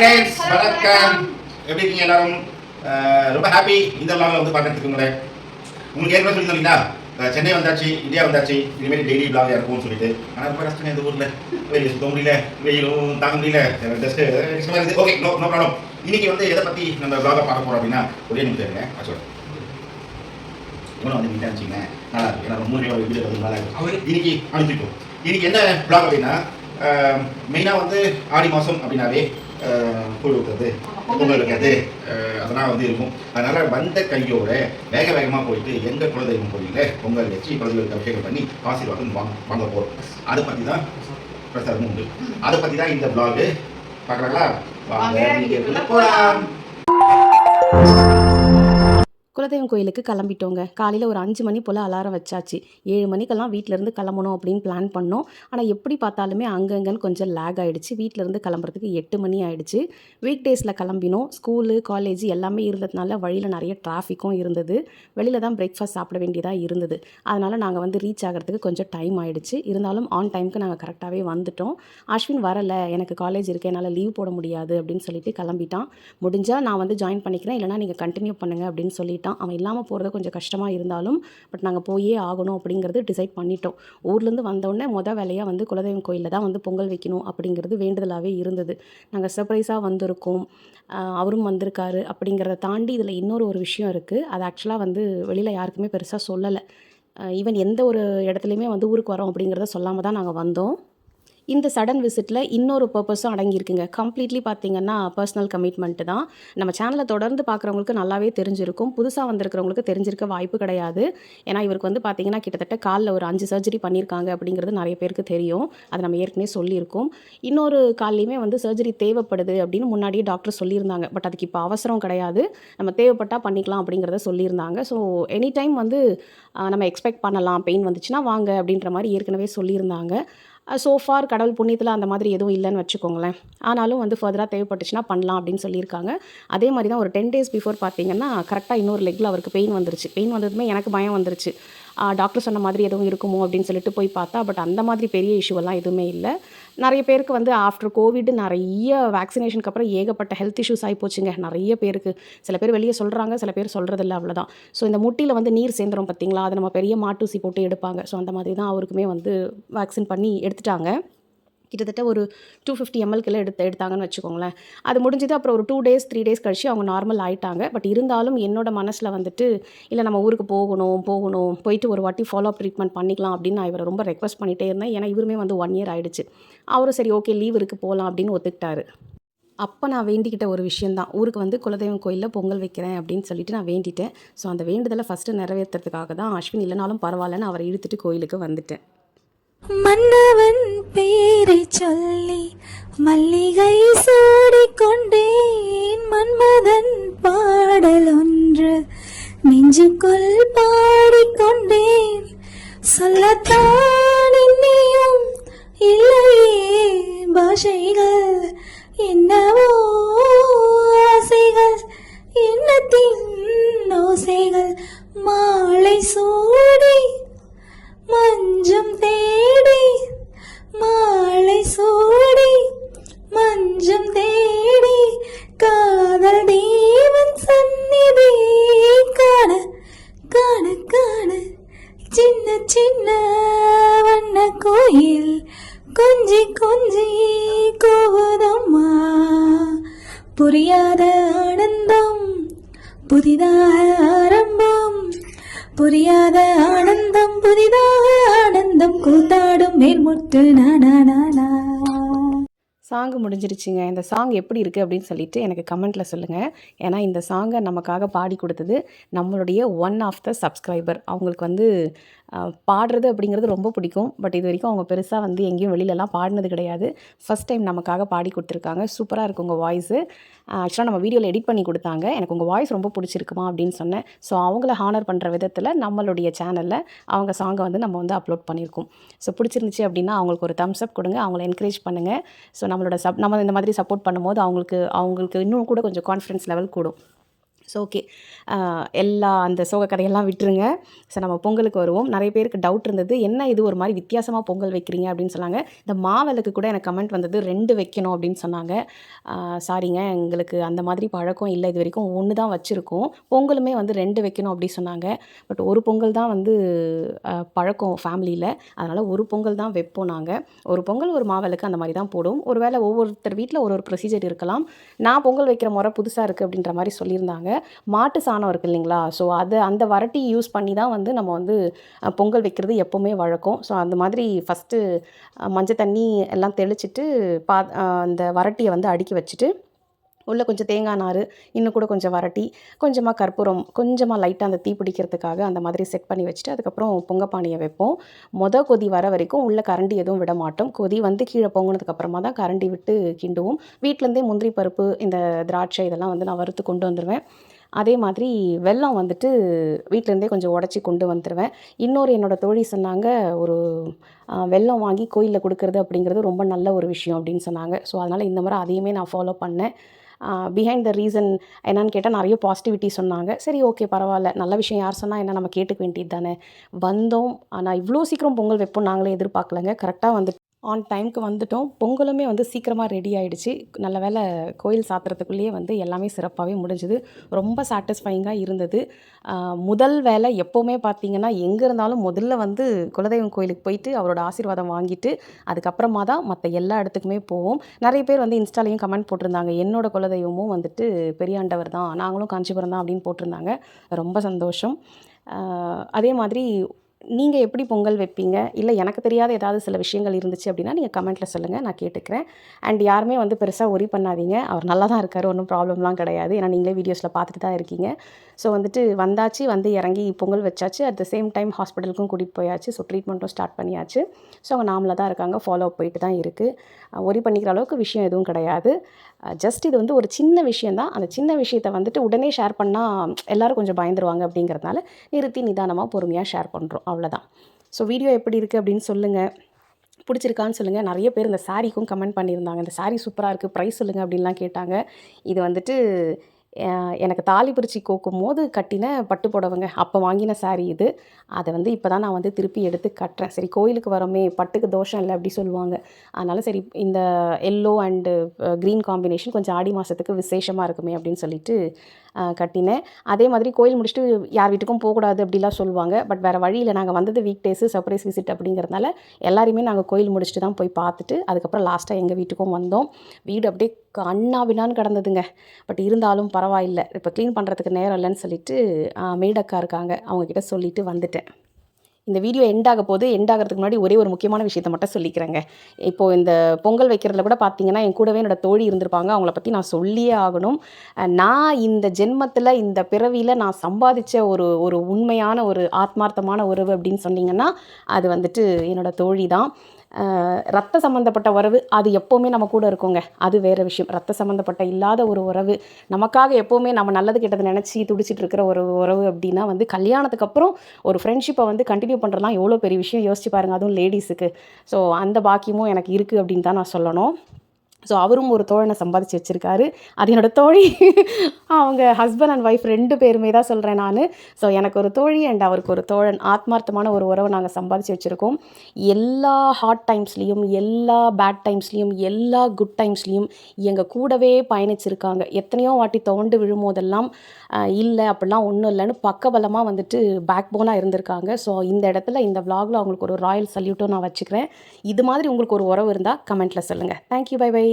Friends வணக்கம். எப்படி இருக்கீங்க எல்லாரும்? ரொம்ப ஹாப்பி இந்த vlogல வந்து பார்க்கறதுக்கு உங்களை உங்களுக்கு ஏற்கனவே சொல்லி சொல்லிங்களா சென்னை வந்தாச்சு இந்தியா வந்தாச்சு இனிமேல் டெய்லி vlog இருக்கும்னு சொல்லிட்டு. ஆனால் ரொம்ப கஷ்டம் இந்த ஊரில். வெளியே சுத்த முடியல வெயிலும் தாங்க முடியல. Just okay no no problem இன்னைக்கு வந்து எதை பற்றி நம்ம vlog பார்க்க போகிறோம் அப்படின்னா ஒரே நிமிஷம் இருங்க. ஆக்சுவலாக இவனை வந்து நீட்டாக வச்சுங்க நல்லா இருக்கு. ஏன்னா ரொம்ப மூணு வீடியோ வந்து நல்லா இருக்கு. இன்னைக்கு அனுப்பிட்டோம் இன்னைக்கு என்ன vlog அப்படின்னா மெயினாக வந்து ஆடி மாதம் அப்படின்னாவே அஹ், கூழ் ஊற்றுறது பொங்கல் அதெல்லாம் வந்து இருக்கும். அதனால் வந்த கையோட வேக வேகமாக போயிட்டு எங்கள் குலதெய்வம் கோயிலில் பொங்கல் வச்சு குலதெய்வத்தை அபிஷேகம் பண்ணி ஆசீர்வாதம் வாங்க வாங்க போகிறோம் அதை பற்றி தான் பிரசாதமும் உண்டு. அதை பற்றி தான் இந்த vlog. பார்க்குறாங்களா? வாங்க போகலாம் குலதெய்வம் கோயிலுக்கு கிளம்பிட்டோங்க. காலையில் ஒரு அஞ்சு மணி போல் அலாரம் வச்சாச்சு. ஏழு மணிக்கெல்லாம் வீட்டிலேருந்து கிளம்பணும் அப்படின்னு பிளான் பண்ணோம். ஆனால் எப்படி பார்த்தாலுமே அங்கங்கன்னு கொஞ்சம் லேக் ஆகிடுச்சு வீட்டிலேருந்து கிளம்புறதுக்கு எட்டு மணி ஆகிடுச்சு வீக் டேஸில் கிளம்பினோம். ஸ்கூலு காலேஜ் எல்லாமே இருந்ததுனால வழியில் நிறைய டிராஃபிக்கும் இருந்தது. வெளியில் தான் பிரேக்ஃபாஸ்ட் சாப்பிட வேண்டியதாக இருந்தது. அதனால் நாங்கள் வந்து ரீச் ஆகிறதுக்கு கொஞ்சம் டைம் ஆகிடுச்சு இருந்தாலும் ஆன் டைமுக்கு நாங்கள் கரெக்டாகவே வந்துட்டோம். அஸ்வின் வரலை. எனக்கு காலேஜ் இருக்கு. என்னால் லீவ் போட முடியாது அப்படின்னு சொல்லிட்டு கிளம்பிட்டான். முடிஞ்சால் நான் வந்து ஜாயின் பண்ணிக்கிறேன். இல்லைனா நீங்கள் கண்டினியூ பண்ணுங்க அப்படின்னு சொல்லிட்டான் அவன் இல்லாமல் போகிறது கொஞ்சம் கஷ்டமாக இருந்தாலும் பட் நாங்கள் போயே ஆகணும் அப்படிங்கிறது டிசைட் பண்ணிட்டோம். ஊர்லேருந்து வந்தோடனே மொதல் வேலையாக வந்து குலதெய்வம் கோயிலில் தான் வந்து பொங்கல் வைக்கணும் அப்படிங்கிறது வேண்டுதலாகவே இருந்தது. நாங்கள் சர்ப்ரைஸாக வந்திருக்கோம். அவரும் வந்திருக்காரு அப்படிங்கிறத தாண்டி இதில் இன்னொரு ஒரு விஷயம் இருக்குது அது ஆக்சுவலாக வந்து வெளியில் யாருக்குமே பெருசாக சொல்லலை. ஈவன் எந்த ஒரு இடத்துலையுமே வந்து ஊருக்கு வரோம் அப்படிங்கிறத சொல்லாமல் தான் நாங்கள் வந்தோம். இந்த சடன் விசிட்டில் இன்னொரு பர்பஸும் அடங்கியிருக்குங்க. கம்ப்ளீட்லி பார்த்தீங்கன்னா பர்சனல் கமிட்மெண்ட்டு தான். நம்ம சேனலை தொடர்ந்து பார்க்குறவங்களுக்கு நல்லாவே தெரிஞ்சிருக்கும். புதுசாக வந்திருக்கிறவங்களுக்கு தெரிஞ்சிருக்க வாய்ப்பு கிடையாது. ஏன்னா இவருக்கு வந்து பார்த்தீங்கன்னா கிட்டத்தட்ட காலில் ஒரு அஞ்சு சர்ஜரி பண்ணியிருக்காங்க அப்படிங்கிறது நிறைய பேருக்கு தெரியும். அதை நம்ம ஏற்கனவே சொல்லியிருக்கோம். இன்னொரு கால்லையுமே வந்து சர்ஜரி தேவைப்படுது அப்படின்னு முன்னாடியே டாக்டர் சொல்லியிருந்தாங்க. பட் அதுக்கு இப்போ அவசரம் கிடையாது. நம்ம தேவைப்பட்டால் பண்ணிக்கலாம் அப்படிங்கிறத சொல்லியிருந்தாங்க. ஸோ எனி டைம் வந்து நம்ம எக்ஸ்பெக்ட் பண்ணலாம். பெயின் வந்துச்சுன்னா வாங்க அப்படின்ற மாதிரி ஏற்கனவே சொல்லியிருந்தாங்க. சோஃபார் கடவுள் புண்ணியத்தில் அந்த மாதிரி எதுவும் இல்லைன்னு வச்சுக்கோங்களேன். ஆனாலும் வந்து ஃபர்தராக தேவைப்பட்டுச்சுன்னா பண்ணலாம் அப்படின்னு சொல்லியிருக்காங்க. அதே மாதிரி தான் ஒரு டென் டேஸ் பிஃபோர் பார்த்தீங்கன்னா கரெக்டாக இன்னொரு லெக்கில் அவருக்கு பெயின் வந்துருச்சு. பெயின் வந்ததுமே எனக்கு பயம் வந்துருச்சு. டாக்டர் சொன்ன மாதிரி எதுவும் இருக்குமோ அப்படின்னு சொல்லிட்டு போய் பார்த்தா பட் அந்த மாதிரி பெரிய இஷ்யூவெல்லாம் எதுவுமே இல்லை. நிறைய பேருக்கு வந்து ஆஃப்டர் கோவிட் நிறைய வேக்சினேஷனுக்கு அப்புறம் ஏகப்பட்ட ஹெல்த் இஷ்யூஸ் ஆகி போச்சுங்க. நிறைய பேருக்கு. சில பேர் வெளியே சொல்கிறாங்க சில பேர் சொல்கிறதில்ல அவ்வளோதான் ஸோ இந்த முட்டியில் வந்து நீர் சேர்ந்துரும் பார்த்தீங்களா அதை நம்ம பெரிய மாட்டூசி போட்டு எடுப்பாங்க. ஸோ அந்த மாதிரி தான் அவருக்குமே வந்து வேக்சின் பண்ணி எடுத்துட்டாங்க. கிட்டத்தட்ட ஒரு டூ ஃபிஃப்டி எம்எல்கில் எடுத்து எடுத்தாங்கன்னு வச்சுக்கோங்களேன். அது முடிஞ்சது அப்புறம் ஒரு டூ டேஸ் த்ரீ டேஸ் கழிச்சு அவங்க நார்மல் ஆயிட்டாங்க. பட் இருந்தாலும் என்னோட மனசில் வந்துட்டு இல்லை நம்ம ஊருக்கு போகணும் போகணும் போயிட்டு ஒரு வாட்டி ஃபாலோ அப் ட்ரீட்மெண்ட் பண்ணிக்கலாம் அப்படின்னு நான் இவரை ரொம்ப ரெக்வஸ்ட் பண்ணிகிட்டே இருந்தேன். ஏன்னா இவருமே வந்து ஒன் இயர் ஆயிடுச்சு. அவரும் சரி ஓகே லீவ் இருக்குது போகலாம் அப்படின்னு ஒத்துக்கிட்டாரு. அப்போ நான் வேண்டிக்கிட்ட ஒரு விஷயந்தான் ஊருக்கு வந்து குலதெய்வம் கோயிலில் பொங்கல் வைக்கிறேன் அப்படின்னு சொல்லிட்டு நான் வேண்டிட்டேன். ஸோ அந்த வேண்டுதலை ஃபஸ்ட்டு நிறைவேற்றுறதுக்காக தான் அஸ்வின் இல்லைனாலும் பரவாயில்லன்னு அவரை இழுத்துட்டு கோயிலுக்கு வந்துட்டேன். மன்னவன் பேரை சொல்லி மல்லிகை சூடிக்கொண்டேன். மன்மதன் பாடல் ஒன்று நெஞ்சுக்குள் பாடிக்கொண்டேன். சொல்லத்தான் கோயில் கொஞ்சி கொஞ்சி கோவதம்மா புரியாத ஆனந்தம் புதிதாக ஆரம்பம் புரியாத ஆனந்தம் புதிதாக ஆனந்தம் கூத்தாடும் மேல்முட்டு நானா நானா சாங் முடிஞ்சிருச்சுங்க. இந்த சாங் எப்படி இருக்குது அப்படின்னு சொல்லிட்டு எனக்கு கமெண்ட்டில் சொல்லுங்கள் ஏன்னா இந்த சாங்கை நமக்காக பாடி கொடுத்தது நம்மளுடைய ஒன் ஆஃப் த சப்ஸ்கிரைபர் அவங்களுக்கு வந்து பாடுறது அப்படிங்கிறது ரொம்ப பிடிக்கும். பட் இது வரைக்கும் அவங்க பெருசாக வந்து எங்கேயும் வெளியிலலாம் பாடினது கிடையாது. ஃபஸ்ட் டைம் நமக்காக பாடி கொடுத்துருக்காங்க. சூப்பராக இருக்குது உங்கள் வாய்ஸு ஆக்சுவலாக நம்ம வீடியோவில் எடிட் பண்ணி கொடுத்தாங்க. எனக்கு உங்கள் வாய்ஸ் ரொம்ப பிடிச்சிருக்குமா அப்படின்னு சொன்னேன். ஸோ அவங்கள ஹானர் பண்ணுற விதத்தில் நம்மளுடைய சேனலில் அவங்க சாங்கை வந்து நம்ம வந்து அப்லோட் பண்ணியிருக்கோம். ஸோ பிடிச்சிருந்துச்சி அப்படின்னா அவங்களுக்கு ஒரு தம்ஸ் அப் கொடுங்க. அவங்கள என்கரேஜ் பண்ணுங்கள் ஸோ நம்மளோட சப் நம்ம இந்த மாதிரி சப்போர்ட் பண்ணும்போது அவங்களுக்கு அவங்களுக்கு இன்னும் கூட கொஞ்சம் கான்ஃபிடன்ஸ் லெவல் கூடும். ஸோ ஓகே எல்லா அந்த சோக கதையெல்லாம் விட்டுருங்க. ஸோ நம்ம பொங்கலுக்கு வருவோம். நிறைய பேருக்கு டவுட் இருந்தது. என்ன இது ஒரு மாதிரி வித்தியாசமாக பொங்கல் வைக்கிறீங்க அப்படின்னு சொன்னாங்க. இந்த மாவிளக்கு கூட எனக்கு கமெண்ட் வந்தது ரெண்டு வைக்கணும் அப்படின்னு சொன்னாங்க. சாரிங்க எங்களுக்கு அந்த மாதிரி பழக்கம் இல்லை. இது வரைக்கும் ஒன்று தான் வச்சுருக்கோம். பொங்கலுமே வந்து ரெண்டு வைக்கணும் அப்படி சொன்னாங்க. பட் ஒரு பொங்கல் தான் வந்து பழக்கம் ஃபேமிலியில் அதனால் ஒரு பொங்கல் தான் வைப்போம் நாங்கள் ஒரு பொங்கல் ஒரு மாவிளக்கு அந்த மாதிரி தான் போடும் ஒருவேளை ஒவ்வொருத்தர் வீட்டில் ஒரு ஒரு ப்ரொசீஜர் இருக்கலாம். நான் பொங்கல் வைக்கிற முறை புதுசாக இருக்குது அப்படின்ற மாதிரி சொல்லியிருந்தாங்க. மாட்டு சாணம் இருக்குது இல்லைங்களா? ஸோ அது அந்த வரட்டி யூஸ் பண்ணி தான் வந்து நம்ம வந்து பொங்கல் வைக்கிறது எப்போவுமே வழக்கம். ஸோ அந்த மாதிரி ஃபஸ்ட்டு மஞ்சள் தண்ணி எல்லாம் தெளிச்சிட்டு பா அந்த வரட்டியை வந்து அடுக்கி வச்சுட்டு உள்ளே கொஞ்சம் தேங்காய் நார் இன்னும் கூட கொஞ்சம் வரட்டி கொஞ்சமாக கற்பூரம் கொஞ்சமாக லைட்டாக அந்த தீ பிடிக்கிறதுக்காக அந்த மாதிரி செட் பண்ணி வச்சுட்டு அதுக்கப்புறம் பொங்கப்பானையை வைப்போம். மொதல் கொதி வர வரைக்கும் உள்ளே கரண்டி எதுவும் விட மாட்டோம். கொதி வந்து கீழே பொங்கினதுக்கப்புறமா தான் கரண்டி விட்டு கிண்டுவோம். வீட்டிலேருந்தே முந்திரி பருப்பு இந்த திராட்சை இதெல்லாம் வந்து நான் வறுத்து கொண்டு வந்துடுவேன் அதே மாதிரி வெல்லம் வந்துட்டு வீட்டிலேருந்தே கொஞ்சம் உடச்சி கொண்டு வந்துடுவேன் இன்னொரு என்னோட தோழி சொன்னாங்க ஒரு வெல்லம் வாங்கி கோயிலில் கொடுக்கறது அப்படிங்கிறது ரொம்ப நல்ல ஒரு விஷயம் அப்படின்னு சொன்னாங்க. ஸோ அதனால் இந்த முறை அதையுமே நான் ஃபாலோ பண்ணேன். பிஹைண்ட் த ரீசன் என்னன்னு கேட்டால் நிறைய பாசிட்டிவிட்டி சொன்னாங்க. சரி ஓகே பரவாயில்ல. நல்ல விஷயம் யார் சொன்னால் என்ன நம்ம கேட்டுக்க வேண்டியது தானே. வந்தோம். ஆனால் இவ்வளோ சீக்கிரம் பொங்கல் வைப்போம் நாங்களே எதிர்பார்க்கலங்க. கரெக்டாக வந்துட்டு ஆன் டைம்க்கு வந்துட்டோம். பொங்கலுமே வந்து சீக்கிரமாக ரெடி ஆகிடுச்சு நல்ல வேளை கோயில் சாத்துறதுக்குள்ளேயே வந்து எல்லாமே சிறப்பாகவே முடிஞ்சுது. ரொம்ப சாட்டிஸ்ஃபைங்காக இருந்தது. முதல் வேலை எப்போவுமே பார்த்தீங்கன்னா எங்கே இருந்தாலும் முதல்ல வந்து குலதெய்வம் கோயிலுக்கு போயிட்டு அவரோட ஆசீர்வாதம் வாங்கிட்டு அதுக்கப்புறமா தான் மற்ற எல்லா இடத்துக்குமே போவோம். நிறைய பேர் வந்து இன்ஸ்டாலையும் கமெண்ட் போட்டிருந்தாங்க. என்னோட குலதெய்வமும் வந்துட்டு பெரியாண்டவர் தான் நாங்களும் காஞ்சிபுரம் தான் அப்படின்னு போட்டிருந்தாங்க. ரொம்ப சந்தோஷம். அதே மாதிரி நீங்கள் எப்படி பொங்கல் வைப்பீங்க? இல்லை எனக்கு தெரியாத ஏதாவது சில விஷயங்கள் இருந்துச்சு அப்படின்னா நீங்கள் கமெண்ட்டில் சொல்லுங்கள் நான் கேட்டுக்கிறேன். அண்ட் யாருமே வந்து பெருசாக ஒரி பண்ணாதீங்க. அவர் நல்லா தான் இருக்கார். ஒன்றும் ப்ராப்ளம்லாம் கிடையாது. ஏன்னா நீங்களே வீடியோஸில் பார்த்துட்டு தான் இருக்கீங்க. ஸோ வந்துட்டு வந்தாச்சு வந்து இறங்கி பொங்கல் வச்சாச்சு. அட் த சேம் டைம் ஹாஸ்பிட்டலுக்கும் கூட்டிகிட்டு போயாச்சு. ஸோ ட்ரீட்மெண்ட்டும் ஸ்டார்ட் பண்ணியாச்சு. ஸோ அவங்க நார்மலாக தான் இருக்காங்க. ஃபாலோ போயிட்டு தான் இருக்குது ஒரி பண்ணிக்கிற அளவுக்கு விஷயம் எதுவும் கிடையாது. ஜஸ்ட் இது வந்து ஒரு சின்ன விஷயம் தான். அந்த சின்ன விஷயத்தை வந்துட்டு உடனே ஷேர் பண்ணால் எல்லோரும் கொஞ்சம் பயந்துருவாங்க அப்படிங்கிறதுனால நிறுத்தி நிதானமாக பொறுமையாக ஷேர் பண்ணுறோம் அவ்வளோதான். ஸோ வீடியோ எப்படி இருக்குது அப்படின்னு சொல்லுங்கள் பிடிச்சிருக்கான்னு சொல்லுங்கள் நிறைய பேர் இந்த சாரீக்கும் கமெண்ட் பண்ணியிருந்தாங்க. இந்த saree சூப்பராக இருக்குது ப்ரைஸ் சொல்லுங்கள் அப்படின்லாம் கேட்டாங்க. இது வந்துட்டு எனக்கு தாலி பிரித்து கோக்கும் போது கட்டின பட்டு புடவைங்க. அப்போ வாங்கின saree இது. அதை வந்து இப்போ தான் நான் வந்து திருப்பி எடுத்து கட்டுறேன். சரி கோயிலுக்கு வரோமே பட்டுக்கு தோஷம் இல்லை அப்படி சொல்லுவாங்க. அதனால் சரி இந்த எல்லோ அண்டு க்ரீன் காம்பினேஷன் கொஞ்சம் ஆடி மாதத்துக்கு விசேஷமாக இருக்குமே அப்படின்னு சொல்லிட்டு கட்டினேன். அதே மாதிரி கோயில் முடிச்சுட்டு யார் வீட்டுக்கும் போகக்கூடாது அப்படிலாம் சொல்லுவாங்க. பட் வேறு வழியில் நாங்கள் வந்தது வீக் டேஸு சர்ப்ரைஸ் விசிட் அப்படிங்கிறதுனால எல்லாருமே நாங்கள் கோயில் முடிச்சுட்டு தான் போய் பார்த்துட்டு அதுக்கப்புறம் லாஸ்ட்டாக எங்கள் வீட்டுக்கும் வந்தோம். வீடு அப்படியே கண்ணா பின்னான்னு கிடந்ததுங்க. பட் இருந்தாலும் பரவாயில்லை. இப்போ க்ளீன் பண்ணுறதுக்கு நேரம் இல்லைன்னு சொல்லிட்டு மேடக்கா இருக்காங்க. அவங்கக்கிட்ட சொல்லிவிட்டு வந்துட்டேன். இந்த வீடியோ எண்ட் ஆக போது எண்ட் ஆகிறதுக்கு முன்னாடி ஒரே ஒரு முக்கியமான விஷயத்தை மட்டும் சொல்லிக்கிறேங்க. இப்போது இந்த பொங்கல் வைக்கிறதுல கூட பார்த்தீங்கன்னா என் கூடவே என்னோட தோழி இருந்திருப்பாங்க. அவங்கள பற்றி நான் சொல்லியே ஆகணும். நான் இந்த ஜென்மத்தில் இந்த பிறவியில் நான் சம்பாதிச்ச ஒரு ஒரு உண்மையான ஒரு ஆத்மார்த்தமான உறவு அப்படின்னு சொன்னீங்கன்னா அது வந்துட்டு என்னோடய தோழி தான் ரத்த சம்மந்தப்பட்ட உறவு அது எப்போவுமே நம்ம கூட இருக்குங்க. அது வேறு விஷயம். ரத்த சம்மந்தப்பட்ட இல்லாத ஒரு உறவு. நமக்காக எப்போவுமே நம்ம நல்லது கெட்டது நினச்சி துடிச்சிட்டு இருக்கிற ஒரு உறவு அப்படின்னா வந்து கல்யாணத்துக்கு அப்புறம் ஒரு ஃப்ரெண்ட்ஷிப்பை வந்து கண்டினியூ பண்ணுறதுலாம் எவ்வளோ பெரிய விஷயம் யோசிச்சு பாருங்கள் அதுவும் லேடிஸுக்கு ஸோ அந்த பாக்கியமும் எனக்கு இருக்குது அப்படின்னு தான் நான் சொல்லணும். ஸோ அவரும் ஒரு தோழனை சம்பாதிச்சு வச்சுருக்காரு. அது என்னோடய தோழி. அவங்க ஹஸ்பண்ட் அண்ட் ஒய்ஃப் ரெண்டு பேருமே தான் சொல்கிறேன் நான். ஸோ எனக்கு ஒரு தோழி அண்ட் அவருக்கு ஒரு தோழன். ஆத்மார்த்தமான ஒரு உறவை நாங்கள் சம்பாதிச்சு வச்சுருக்கோம். எல்லா ஹாட் டைம்ஸ்லேயும் எல்லா பேட் டைம்ஸ்லேயும் எல்லா குட் டைம்ஸ்லேயும் எங்கள் கூடவே பயணிச்சிருக்காங்க. எத்தனையோ வாட்டி தோண்டு விழும்போதெல்லாம் இல்லை அப்படிலாம் ஒன்றும் இல்லைன்னு பக்கபலமாக வந்துட்டு பேக் போனாக இருந்திருக்காங்க. ஸோ இந்த இடத்துல இந்த விலாகில் அவங்களுக்கு ஒரு ராயல் சல்யூட்டும் நான் வச்சுக்கிறேன். இது மாதிரி உங்களுக்கு ஒரு உறவு இருந்தால் கமெண்ட்டில் சொல்லுங்கள் தேங்க்யூ பை பை